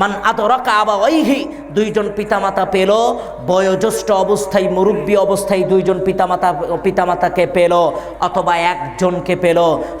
মান আদরকা আবা ওইহি দুইজন পিতামাতা পেল। বয়োজ্যেষ্ঠ অবস্থায় মুরব্বী অবস্থায় দুইজন পিতামাতা, পিতামাতাকে পেল, অথবা একজনকে পেল।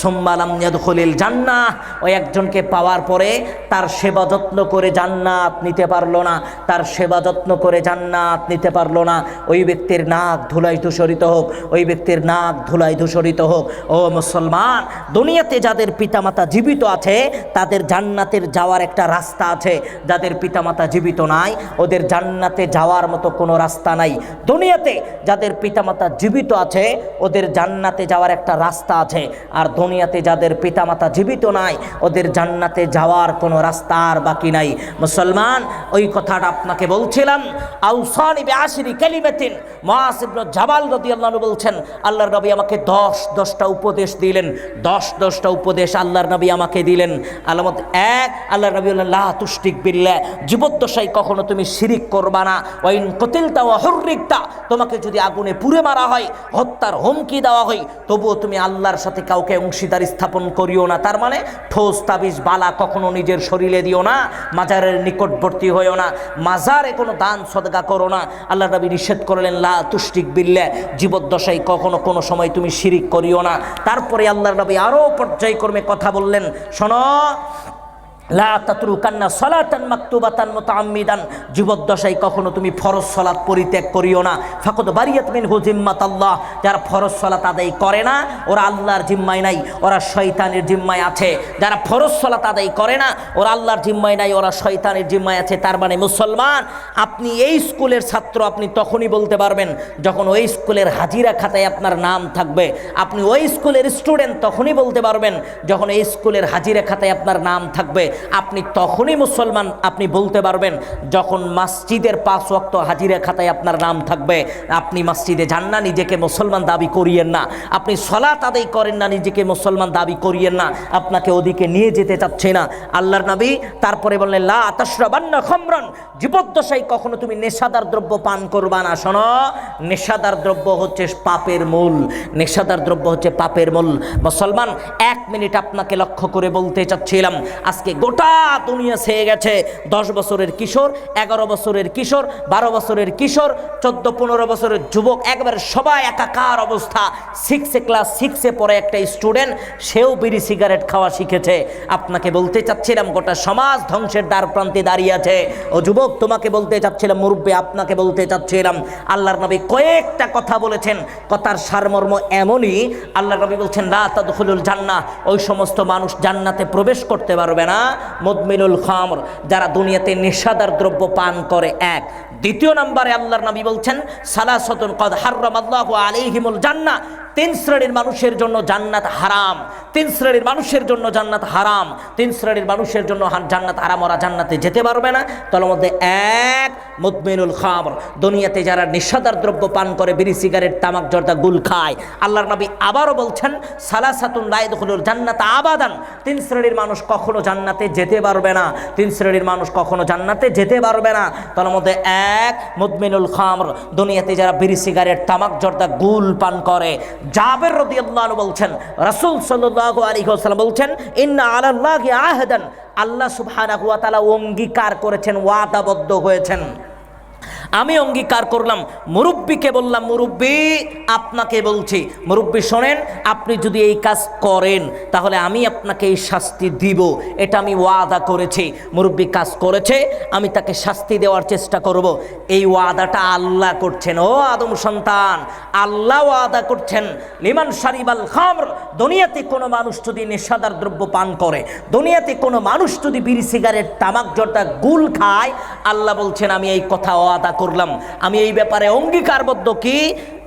সোম্মালাম ইয়াদখুলিল জান্নাহ, ওই একজনকে পাওয়ার পরে তার সেবা যত্ন করে জান্নাত নিতে পারল না, তার সেবা যত্ন করে জান্নাত নিতে পারল না। ওই ব্যক্তির নাক ধুলাই ধূসরিত হোক, ওই ব্যক্তির নাক ধুলাই ধূসরিত হোক। ও মুসলমান, দুনিয়াতে যাদের পিতামাতা জীবিত আছে, তাদের জান্নাতের যাওয়ার একটা রাস্তা আছে। যাদের পিতামাতা জীবিত নাই, ওদের জান্নাতে যাওয়ার মতো কোনো রাস্তা নাই। দুনিয়াতে যাদের পিতামাতা জীবিত আছে, ওদের জান্নাতে যাওয়ার একটা রাস্তা আছে। আর দুনিয়াতে যাদের পিতামাতা জীবিত নাই, ওদের জান্নাতে যাওয়ার কোনো রাস্তা আর বাকি নাই। মুসলমান, ওই কথাটা আপনাকে বলছিলাম। আউসানি বেআশিরি কালিমাতিন মুআজ ইবনে জাবাল রাদিয়াল্লাহু আনহু বলছেন, আল্লাহর নবী আমাকে দশ দশটা উপদেশ দিলেন। দশ দশটা উপদেশ আল্লাহর নবী আমাকে দিলেন। আলামত এক, আল্লাহর নবী বললেন, লা তুষ্টিক বিল্লাহ জীবদ্দশায় কখনো তুমি শিরিক করবা না। ওয়াইন কতিলতা ওয়া হুররিকতা, তোমাকে যদি আগুনে পুড়ে মারা হয়, হত্যার হুমকি দেওয়া হয়, তবুও তুমি আল্লাহর সাথে কাউকে অংশীদার স্থাপন করিও না। তার মানে ঠোস তাবিজ, বালা কখনো নিজের শরীরে দিও না, মাজারের নিকটবর্তী হইও না, মাজারে কোনো দান, সদগা করো না। আল্লাহ নবী নিষেধ করলেন, লা তুষ্টিক বিল্লে জীবদ্দশায় কখনো কোনো সময় তুমি শিরিক করিও না। তারপরে আল্লাহ নবী আরও পর্যায়ক্রমে কথা বললেন, শোনো লা তাতরুকান্না সলাতান মাকতুবাতান মুতাআম্মিদান। জীবদ্দশায় কখনো তুমি ফরজ সলাত পরিত্যাগ করিও না। ফাকদ বারিয়াত মিনহু জিম্মাত আল্লাহ। যারা ফরজ সলাত আদায় করে না, ওরা আল্লাহর জিম্মায় নাই, ওরা শয়তানের জিম্মায় আছে। যারা ফরজ সলাত আদায় করে না, ওরা আল্লাহর জিম্মায় নাই, ওরা শয়তানের জিম্মায় আছে। তার মানে মুসলমান, আপনি এই স্কুলের ছাত্র, আপনি তখনই বলতে পারবেন, যখন ওই স্কুলের হাজিরা খাতায় আপনার নাম থাকবে, আপনি ওই স্কুলের স্টুডেন্ট তখনই বলতে পারবেন, যখন এই স্কুলের হাজিরা খাতায় আপনার নাম থাকবে। আপনি তখনই মুসলমান, আপনি বলতে পারবেন, যখন মসজিদের পাঁচ ওয়াক্ত হাজিরা খাতায় আপনার নাম থাকবে, আপনি মসজিদে যান না, নিজেকে মুসলমান দাবি করিয়েন না। আপনি সলাত আদায় করেন না, নিজেকে মুসলমান দাবি করিয়েন না, আপনাকে ওদিকে নিয়ে যেতে চাচ্ছে না। আল্লাহর নবী তারপরে বললেন, লা তাশরাবান্না খামরান। জীবদ্দশায় কখনো তুমি নেশাদার দ্রব্য পান করবা না। শোনো, নেশাদার দ্রব্য হচ্ছে পাপের মূল। নেশাদার দ্রব্য হচ্ছে পাপের মূল। মুসলমান, এক মিনিট আপনাকে লক্ষ্য করে বলতে চাচ্ছিলাম, আজকে গোটা দুনিয়া ছেয়ে গেছে। দশ বছরের কিশোর, এগারো বছরের কিশোর, বারো বছরের কিশোর, চোদ্দ, পনেরো বছরের যুবক, একবারে সবাই একাকার অবস্থা। সিক্সে ক্লাস সিক্সে পড়ে একটা স্টুডেন্ট সেও বিড়ি সিগারেট খাওয়া শিখেছে। আপনাকে বলতে চাচ্ছিলাম, গোটা সমাজ ধ্বংসের দ্বার প্রান্তে দাঁড়িয়ে আছে। ও যুবক, তোমাকে বলতে চাচ্ছিলাম, মুরব্বী, আপনাকে বলতে চাচ্ছিলাম, আল্লাহর নবী কয়েকটা কথা বলেছেন। কথার সারমর্ম এমনই, আল্লাহর নবী বলছেন, লা জান্নাহ ওই সমস্ত মানুষ জান্নাতে প্রবেশ করতে পারবে না। মদমিনুল খামর, যারা দুনিয়াতে নেশাদার দ্রব্য পান করে, এক। দ্বিতীয় নম্বরে আল্লাহর নবী বলছেন, সালাসতুন কদ হাররামাল্লাহু আলাইহিমুল জান্নাহ তিন শ্রেণির মানুষের জন্য জান্নাত হারাম। তিন শ্রেণির মানুষের জন্য জান্নাত হারাম। তিন শ্রেণির মানুষের জন্য জান্নাত হারাম, ওরা জান্নাতে যেতে পারবে না। তার মধ্যে এক, মুদমিনুল খামর। দুনিয়াতে যারা নিঃসাদার দ্রব্য পান করে, বিড়ি, সিগারেট, তামাক, জর্দা, গুল খায়, আল্লাহর নবী আবারও বলছেন, সালাসাতুন লাইদখুলুল জান্নাত আবাদান। তিন শ্রেণির মানুষ কখনো জান্নাতে যেতে পারবে না। তিন শ্রেণির মানুষ কখনো জান্নাতে যেতে পারবে না। তার মধ্যে এক, মুদমিনুল খামর। দুনিয়াতে যারা বিড়ি, সিগারেট, তামাক, জর্দা, গুল পান করে, জাবের রদিয়াল্লাহু বলছেন, রাসূল সাল্লাহ বলছেন, ইন্না আল্লাহ আহদান। আল্লাহ সুবহানাহু ওয়া তাআলা অঙ্গীকার করেছেন, ওয়াদাবদ্ধ হয়েছেন। আমি অঙ্গীকার করলাম, মুরব্বীকে বললাম, মুরব্বী, আপনাকে বলছি, মুরব্বী শোনেন, আপনি যদি এই কাজ করেন, তাহলে আমি আপনাকে এই শাস্তি দিব। এটা আমি ওয়াদা করেছি, মুরব্বী কাজ করেছে, আমি তাকে শাস্তি দেওয়ার চেষ্টা করব। এই ওয়াদাটা আল্লাহ করছেন, ও আদম সন্তান, আল্লাহ ওয়াদা করছেন, লিমান সারিবাল খামর, দুনিয়াতে কোনো মানুষ যদি নেশাদার দ্রব্য পান করে, দুনিয়াতে কোনো মানুষ যদি বিড়ি, সিগারেট, তামাক, জর্দা, গুল খায়, আল্লাহ বলছেন, আমি এই কথা ওয়াদা করলাম। আমি এই ব্যাপারে অঙ্গীকারবদ্ধ কি?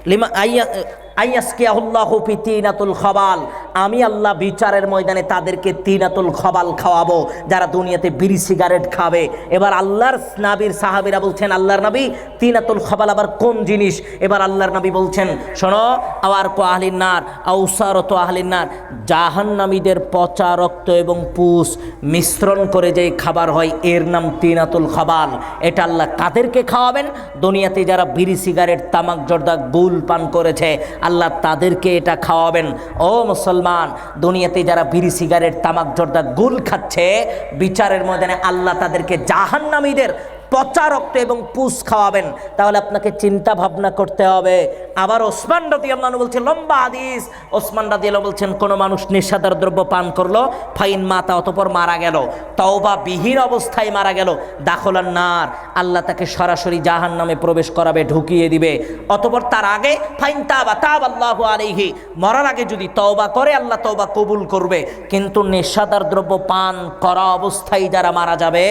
লিমা আইয়া আইয়াস আইয়াসকিয়াহুল্লাহু ফি তিনাতুল খবাল। আমি আল্লাহ বিচারের ময়দানে তাদেরকে তিনাতুল খবাল খাওয়াবো, যারা দুনিয়াতে বিড়ি, সিগারেট খাবে। এবার আল্লাহর নাবির সাহাবিরা বলছেন, আল্লাহর নবী, তিনাতুল খবাল আবার কোন জিনিস? এবার আল্লাহর নবী বলছেন, শোনো, আওয়ার কো আহলিন নার আউসারত আহলিন নার, জাহান্নামীদের পচা রক্ত এবং পুষ মিশ্রণ করে যে খাবার হয়, এর নাম তিনাতুল খবাল। এটা আল্লাহ কাদেরকে খাওয়াবেন। দুনিয়াতে যারা বিড়ি, সিগারেট, তামাক, জর্দা, গুল পান করেছে, আল্লাহ তাদেরকে এটা খাওয়াবেন। ও মুসলমান মুসলমান দুনিয়াতে যারা বিড়ি সিগারেট তামাক জর্দা গুল খাচ্ছে বিচারের ময়দানে আল্লাহ তাদেরকে জাহান্নামীদের পচা রক্ত এবং পুষ খাওয়াবেন, তাহলে আপনাকে চিন্তা ভাবনা করতে হবে। আবার ওসমান রাদি আল্লাহ বলছেন, লম্বা আদিস ওসমান রাদি আল্লাহ বলছেন, কোনো মানুষ নেশাদার দ্রব্য পান করল, ফাইন মাতা অতপর মারা গেল, তওবা বিহীন অবস্থায় মারা গেল দাখলার নার। আল্লাহ তাকে সরাসরি জাহান নামে প্রবেশ করাবে, ঢুকিয়ে দিবে। অতপর তার আগে, ফাইন তাবা তাব আল্লাহ আলাইহি। মরার আগে যদি তওবা করে, আল্লাহ তওবা কবুল করবে। কিন্তু নেশাদার দ্রব্য পান করা অবস্থায় যারা মারা যাবে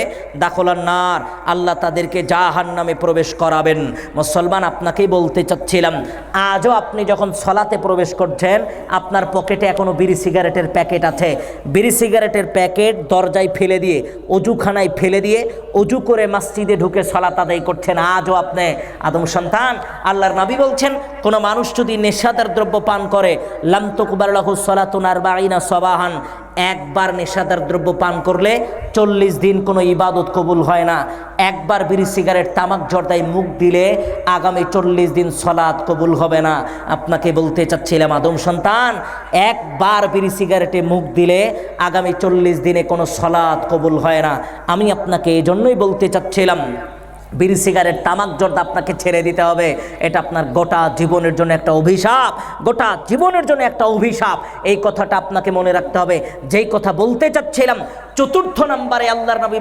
দাখলার নার, আল্লাহ তাদেরকে জাহান নামে প্রবেশ করাবেন। মুসলমান আপনাকেই বলতে চাচ্ছিলাম, আজও আপনি যখন সলাতে প্রবেশ করছেন, আপনার পকেটে এখনও বিড়ি সিগারেটের প্যাকেট আছে। বিড়ি সিগারেটের প্যাকেট দরজায় ফেলে দিয়ে, অজুখানায় ফেলে দিয়ে, অজু করে মসজিদে ঢুকে সলাত আদায় করছেন আজও আপনি। আদম সন্তান, আল্লাহর নবী বলছেন, কোনো মানুষ যদি নেশাদার দ্রব্য পান করে লামতকুবাল্লাহু সলাতুনার বাড়িনা সবাহান একবার নেশাদার দ্রব্য পান করলে চল্লিশ দিন কোনো ইবাদত কবুল হয় না। একবার বিড়ি, সিগারেট, তামাক জর্দায় মুখ দিলে আগামী চল্লিশ দিন সলাদ কবুল হবে না। আপনাকে বলতে চাচ্ছিলাম, আদম সন্তান, একবার বিড়ি, সিগারেটে মুখ দিলে আগামী চল্লিশ দিনে কোনো সলাদ কবুল হয় না। আমি আপনাকে এই জন্যই বলতে চাচ্ছিলাম বিড়ি, সিগারেট, তামাক জর্দা আপনাকে ছেড়ে দিতে হবে। এটা আপনার গোটা জীবনের জন্য একটা অভিশাপ। গোটা জীবনের জন্য একটা অভিশাপ। এই কথাটা আপনাকে মনে রাখতে হবে। যেই কথা বলতে চাচ্ছিলাম, চতুর্থ নম্বরে আল্লাহর নবী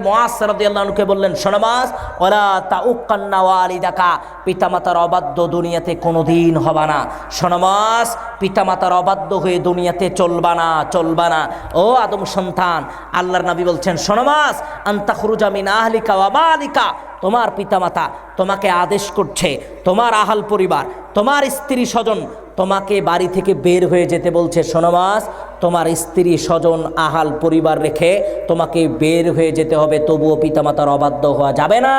আল্লাহকে বললেন সনমাস ওরা তা উক্কান্না ওয়ালিদাকা, পিতামাতার অবাধ্য দুনিয়াতে কোনো দিন হবা না। সনমাস পিতামাতার অবাধ্য হয়ে দুনিয়াতে চলবা না চলবা না। ও আদম সন্তান, আল্লাহর নবী বলছেন সনমাস আন্তাখরুজামিন আহলিকা ওয়াবালিকা তোমার পিতামাতা তোমাকে আদেশ করছে, তোমার আহাল পরিবার, তোমার স্ত্রী স্বজন তোমাকে বাড়ি থেকে বের হয়ে যেতে বলছে। সোনমাস তোমার স্ত্রী স্বজন আহাল পরিবার রেখে তোমাকে বের হয়ে যেতে হবে, তবুও পিতামাতার অবাধ্য হওয়া যাবে না।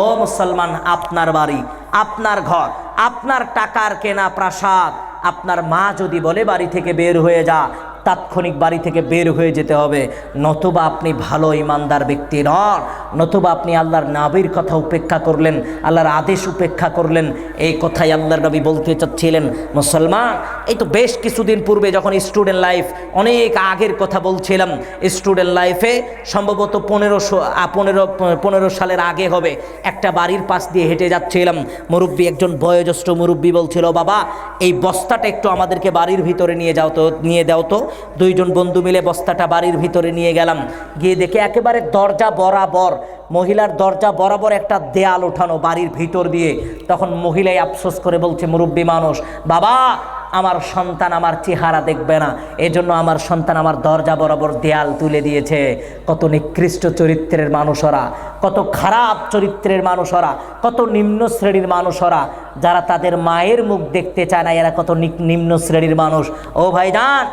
ও মুসলমান, আপনার বাড়ি, আপনার ঘর, আপনার টাকার কেনা প্রাসাদ, আপনার মা যদি বলে বাড়ি থেকে বের হয়ে যা তাৎক্ষণিক বাড়ি থেকে বের হয়ে যেতে হবে। নতুবা আপনি ভালো ইমানদার ব্যক্তি নন। নতুবা আপনি আল্লাহর নাবির কথা উপেক্ষা করলেন, আল্লাহর আদেশ উপেক্ষা করলেন। এই কথাই আল্লাহর নবী বলতে চাচ্ছিলেন, মুসলমান, এই তো বেশ কিছুদিন পূর্বে যখন স্টুডেন্ট লাইফ অনেক আগের কথা বলছিলাম স্টুডেন্ট লাইফে সম্ভবত পনেরোশো পনেরো পনেরো সালের আগে হবে, একটা বাড়ির পাশ দিয়ে হেঁটে যাচ্ছিলাম। মুরব্বী একজন বয়োজ্যেষ্ঠ মুরব্বী বলছিল, বাবা, এই বস্তাটা একটু আমাদেরকে বাড়ির ভিতরে নিয়ে যাও তো, নিয়ে দাও তো। দুইজন বন্ধু মিলে বস্তাটা বাড়ির ভিতরে নিয়ে গেলাম। গিয়ে দেখে একেবারে দরজা বরাবর, মহিলার দরজা বরাবর একটা দেয়াল ওঠানো বাড়ির ভিতর দিয়ে। তখন মহিলাই আফসোস করে বলছে, মুরব্বী মানুষ, বাবা, আমার সন্তান আমার চেহারা দেখবে না। এজন্য আমার সন্তান আমার দরজা বরাবর দেয়াল তুলে দিয়েছে। কত নিকৃষ্ট চরিত্রের মানুষরা কত খারাপ চরিত্রের মানুষরা কত নিম্ন শ্রেণির মানুষরা যারা তাদের মায়ের মুখ দেখতে চায় না, এরা কত নিম্ন শ্রেণির মানুষ। ও ভাইজান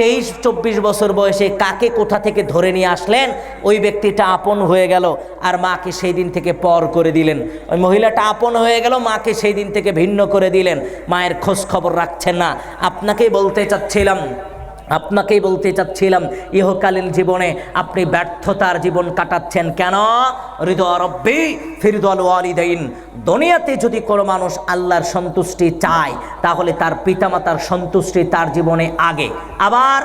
তেইশ চব্বিশ বছর বয়সে কাকে কোথা থেকে ধরে নিয়ে আসলেন? ওই ব্যক্তিটা আপন হয়ে গেল আর মাকে সেই দিন থেকে পর করে দিলেন। ওই মহিলাটা আপন হয়ে গেল, মাকে সেই দিন থেকে ভিন্ন করে দিলেন। মায়ের খোঁজ খবর রাখছেন না। আপনাকেই বলতে চাচ্ছিলাম আপনাকেই বলতে চাচ্ছিলাম, ইহকালীন জীবনে আপনি ব্যর্থতার জীবন কাটাচ্ছেন কেন? হৃদয় রব্বি ফিরদল ওয়ালিদাইন। দুনিয়াতে যদি কোনো মানুষ আল্লাহর সন্তুষ্টি চায়, তাহলে তার পিতামাতার সন্তুষ্টি তার জীবনে আগে। আবার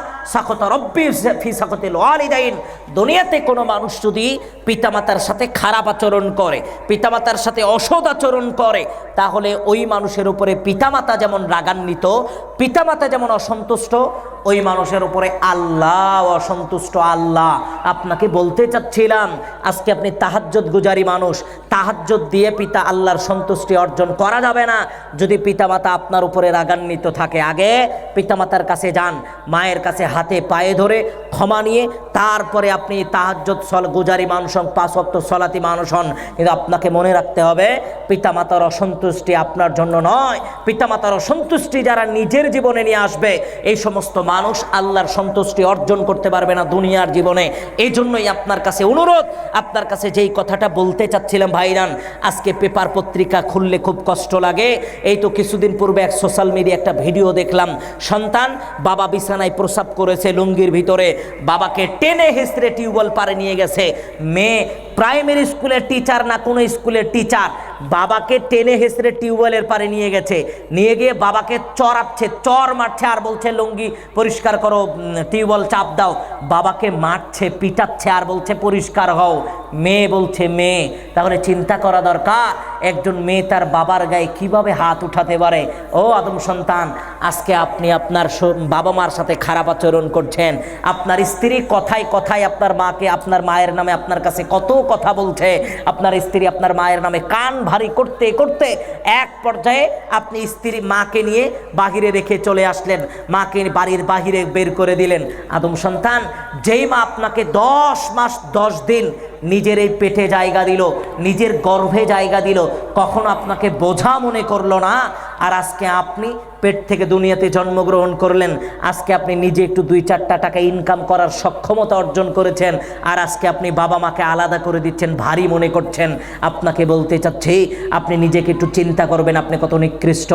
দুনিয়াতে কোনো মানুষ যদি পিতামাতার সাথে খারাপ আচরণ করে, পিতামাতার সাথে অসৎ আচরণ করে, তাহলে ওই মানুষের উপরে পিতামাতা যেমন রাগান্বিত, পিতামাতা যেমন অসন্তুষ্ট, ওই মানুষের উপরে আল্লাহ অসন্তুষ্ট, আল্লাহ। আপনাকে বলতে চাচ্ছিলাম, আজকে আপনি তাহাজ্জত গুজারি মানুষ তাহাজ্জত দিয়ে পিতা আল্লাহর সন্তুষ্টি অর্জন করা যাবে না। যদি পিতামাতা আপনার উপরে রাগান্বিত থাকে, আগে পিতামাতার কাছে যান, মায়ের কাছে হাতে পায়ে ধরে ক্ষমা নিয়ে তারপরে আপনি তাহাজ্জত সল, গুজারি মানুষ হন সলাতি মানুষ হন কিন্তু আপনাকে মনে রাখতে হবে, পিতামাতার অসন্তুষ্টি আপনার জন্য নয়। পিতামাতার অসন্তুষ্টি যারা নিজের জীবনে নিয়ে আসবে, এই সমস্ত মানুষ আল্লাহর সন্তুষ্টি অর্জন করতে পারবে না দুনিয়ার জীবনে। এই জন্যই আপনার কাছে অনুরোধ, আপনার কাছে যেই কথাটা বলতে চাচ্ছিলাম ভাইরান, আজকে পেপার পত্রিকা খুললে খুব কষ্ট লাগে। এই তো কিছুদিন পূর্বে এক সোশ্যাল মিডিয়া একটা ভিডিও দেখলাম। সন্তান বাবা বিছানায় প্রসাব করেছে লুঙ্গির ভিতরে। বাবাকে টেনে হিস্ত্রে টিউবওয়েল পারে নিয়ে গেছে। মেয়ে প্রাইমারি স্কুলের টিচার না কোনো স্কুলের টিচার? বাবাকে টেনে হেসড়ে টিউবওয়েলের পারে নিয়ে গেছে। নিয়ে গিয়ে বাবাকে চড়াচ্ছে চর মারছে আর বলছে, লুঙ্গি পরিষ্কার করো টিউবওয়েল চাপ দাও। বাবাকে মারছে, পিটাচ্ছে আর বলছে, পরিষ্কার হও। মেয়ে বলছে, মেয়ে, তাহলে চিন্তা করা দরকার। একজন মেয়ে তার বাবার গায়ে কীভাবে হাত উঠাতে পারে? ও আদম সন্তান, আজকে আপনি আপনার বাবা মার সাথে খারাপ আচরণ করছেন। আপনার স্ত্রী কথায় কথায় আপনার মাকে, আপনার মায়ের নামে আপনার কাছে কত কথা বলছে, আপনার স্ত্রী আপনার মায়ের নামে কান ভারী করতে করতে এক পর্যায়ে আপনি স্ত্রী মাকে নিয়ে বাহিরে রেখে চলে আসলেন। মাকে বাড়ির বাহিরে বের করে দিলেন। আদম সন্তান, যেই মা আপনাকে দশ মাস, দশ দিন নিজের এই পেটে জায়গা দিল, নিজের গর্ভে জায়গা দিল, কখনো আপনাকে বোঝা মনে করল না। আর আজকে আপনি পেট থেকে দুনিয়াতে জন্মগ্রহণ করলেন, আজকে আপনি নিজে একটু দুই চারটা টাকা ইনকাম করার সক্ষমতা অর্জন করেছেন, আর আজকে আপনি বাবা মাকে আলাদা করে দিচ্ছেন, ভারী মনে করছেন। আপনাকে বলতে চাচ্ছি, আপনি নিজেকে একটু চিন্তা করবেন, আপনি কত নিকৃষ্ট।